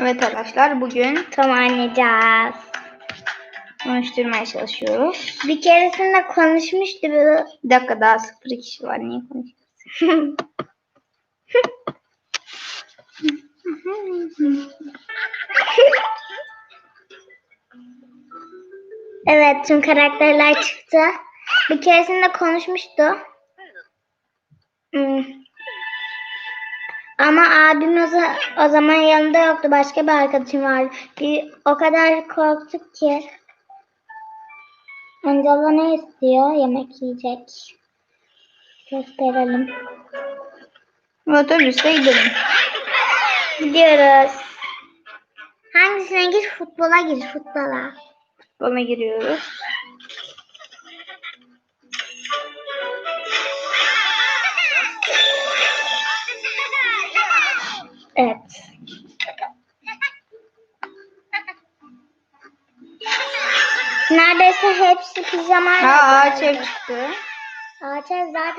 Evet arkadaşlar bugün Tom oynayacağız. konuşturmaya çalışıyoruz. Bir keresinde konuşmuştu. Bir dakika daha sıfır kişi var. Niye konuşuyoruz? evet tüm karakterler çıktı. Bir keresinde konuşmuştu. Hmm. Ama abim o, o zaman yanında yoktu. Başka bir arkadaşım vardı. Bir, o kadar korktuk ki. Angela ne istiyor? Yemek yiyecek. Gösterelim. Otobüste gidelim. Gidiyoruz. Hangisine gir? Futbola gir. Futbola. Bana giriyoruz. Evet. Neredeyse hepsi pijama. Ha ağaç ev çıktı. Ağaç ev zaten